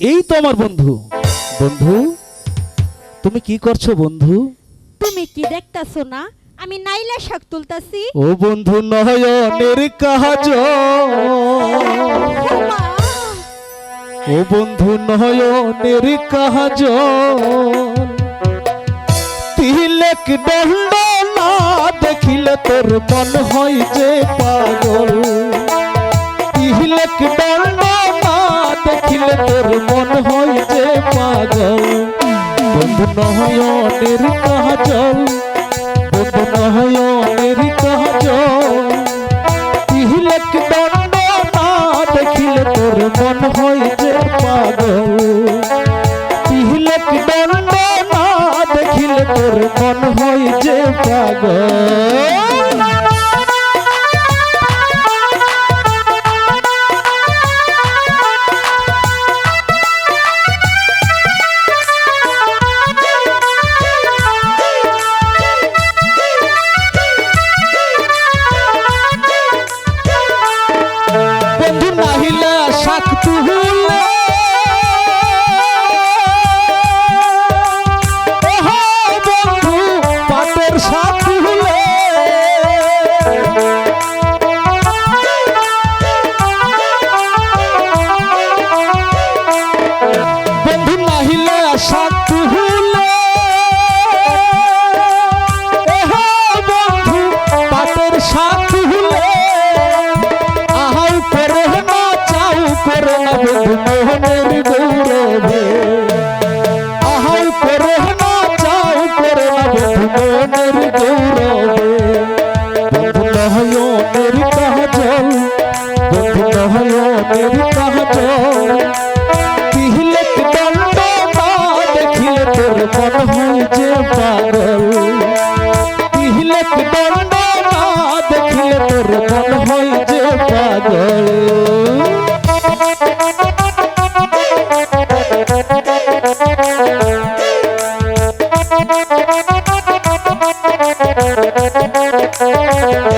এই তো আমার বন্ধু। বন্ধু তুমি কি করছ বন্ধু? তুমি কি দেখতাছো না? আমি নাইলা শাক তুলতাছি। ও বন্ধু নয়নের কাজ ও বন্ধু নয়নের কাজ তিলেক দণ্ড না দেখিলে তোর মন হয় যে পাগল। বন্ধু নয়নের কাজল, বন্ধু নয়নের কাজল। তিলেক দণ্ড না দেখিলে তোর দেখিলে তোর মন হয় যে পাগল। मेरी गौरवे बंधु कहयो मेरी कह चल बंधु कहयो मेरी कह चल पिहले दंडो ना देखिले तोर मन होई जे पागल पिहले दंडो Thank you.